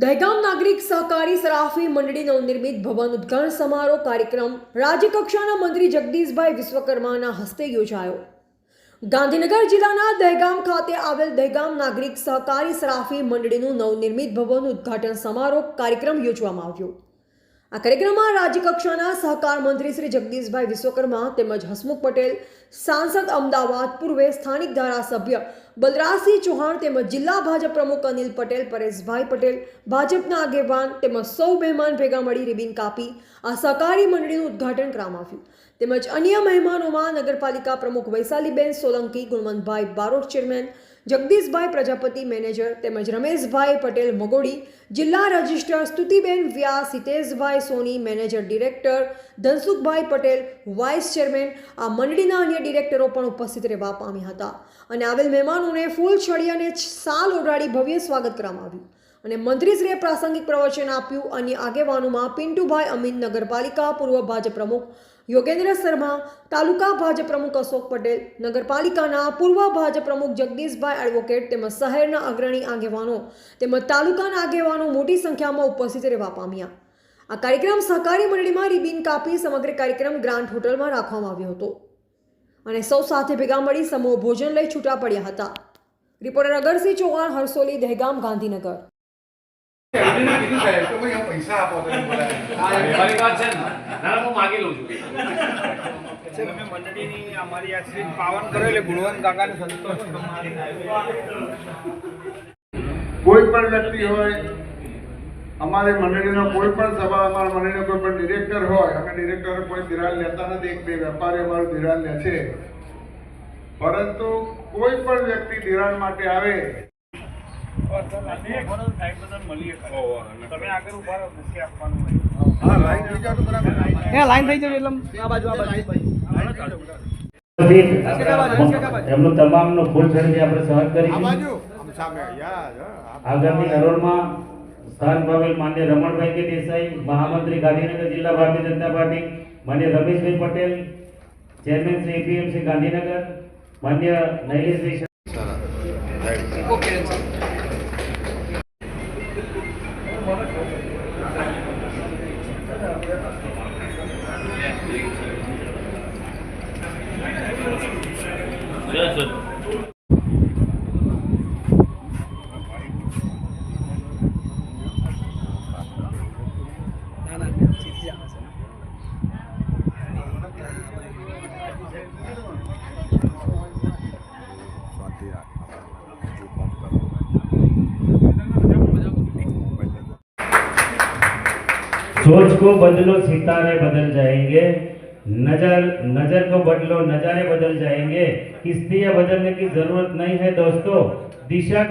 દહેગામ નાગરિક સહકારી સરાફી મંડળી નવનિર્મિત ભવન ઉદ્ઘાટન સમારોહ કાર્યક્રમ રાજ્યકક્ષાના મંત્રી જગદીશભાઈ વિશ્વકર્માના હસ્તે યોજાયો. ગાંધીનગર જિલ્લાના દહેગામ ખાતે આવેલ દહેગામ નાગરિક સહકારી સરાફી મંડળીનું નવનિર્મિત ભવન ઉદ્ઘાટન સમારોહ કાર્યક્રમ યોજવામાં આવ્યો. આ કાર્યક્રમમાં રાજ્યકક્ષાના સહકાર મંત્રી શ્રી જગદીશભાઈ વિશ્વકર્મા તેમજ હસમુખ પટેલ, સાંસદ અમદાવાદ પૂર્વે સ્થાનિક ધારાસભ્ય બલરાજસિંહ ચૌહાણ તેમજ જિલ્લા ભાજપ પ્રમુખ અનિલ પટેલ, પરેશભાઈ પટેલ, ભાજપના આગેવાન તેમજ સૌ મહેમાન ભેગા મળી રિબિન કાપી આ સહકારી મંડળીનું ઉદ્ઘાટન કરવામાં આવ્યું. તેમજ અન્ય મહેમાનોમાં નગરપાલિકા પ્રમુખ વૈશાલીબેન સોલંકી, ગુણવંતભાઈ બારોટ ચેરમેન જગદીશભાઈ પ્રજાપતિ મેનેજર તેમજ રમેશભાઈ પટેલ મગોડી, જિલ્લા registrar Stutiben Vyas Hiteshbhai Soni manager director, Dhansukhbhai Patel vice chairman, આ મંડળીના અન્ય ડિરેક્ટરો પણ ઉપસ્થિત રહેવા પામ્યા હતા. અને આવેલ મહેમાનોને ફૂલ છડી અને સાલ ઓઢાડી ભવ્ય સ્વાગત કરવામાં આવ્યું. અને મંત્રીશ્રીએ પ્રાસંગિક પ્રવચન આપ્યું. અન્ય આગેવાનોમાં પિન્ટુભાઈ અમીન નગરપાલિકા પૂર્વ ભાજપ પ્રમુખ યોગેન્દ્ર શર્મા, તાલુકા ભાજપ પ્રમુખ અશોક પટેલ, નગરપાલિકાના પૂર્વ ભાજપ પ્રમુખ જગદીશભાઈ એડવોકેટ તેમજ શહેરના અગ્રણી આગેવાનો તેમજ તાલુકાના આગેવાનો મોટી સંખ્યામાં ઉપસ્થિત રહેવા પામ્યા. આ કાર્યક્રમ સહકારી મંડળીમાં રિબિન કાપી સમગ્ર કાર્યક્રમ ગ્રાન્ડ હોટલમાં રાખવામાં આવ્યો હતો. અને સૌ સાથે ભેગા મળી સમૂહ ભોજન લઈ છૂટા પડ્યા હતા. રિપોર્ટર અગરસિંહ ચૌહાણ, હરસોલી, દહેગામ, ગાંધીનગર. કીધું સાહેબ. કે ભાઈ પૈસા આપો વાત છે ને હું માગી લઉં છું. અમે મંડળીની અમારી આ શ્રી પાવન કરો એટલે ગુણવંત કાકાને સંતોષ. કોઈ પણ વ્યક્તિ હોય અમારી મંડળીનો કોઈ પણ સભા અમારા મંડળીનો કોઈ પણ ડિરેક્ટર હોય અમે ડિરેક્ટર કોઈ ધિરાણ લેતા નથી એક બે વેપારી અમારું ધિરાણ લે છે. પરંતુ કોઈ પણ વ્યક્તિ ધિરાણ માટે આવે તમે આગળ ઊભા રહો નથી આપવાનું હોય. હા લાઈન થઈ જાવ તો બરાબર. એમનું તમામનો ફૂલ છડી આપણે સહન કરી આ બાજુ? આમ સામે યાર હા. આગામી હરોળમાં સ્થાન પામેલ માન્ય રમણભાઈ કે દેસાઈ મહામંત્રી ગાંધીનગર જિલ્લા ભારતીય જનતા પાર્ટી માન્ય રમેશભાઈ પટેલ ચેરમેન શ્રી એપીએમસી ગાંધીનગર માન્ય નૈલેશભાઈ product. सोच को बदलो सितारे बदल जाएंगे नजर नजर को बदलो नजारे बदल जाएंगे किस्तियां बदलने की जरूरत नहीं है दोस्तों दिशा को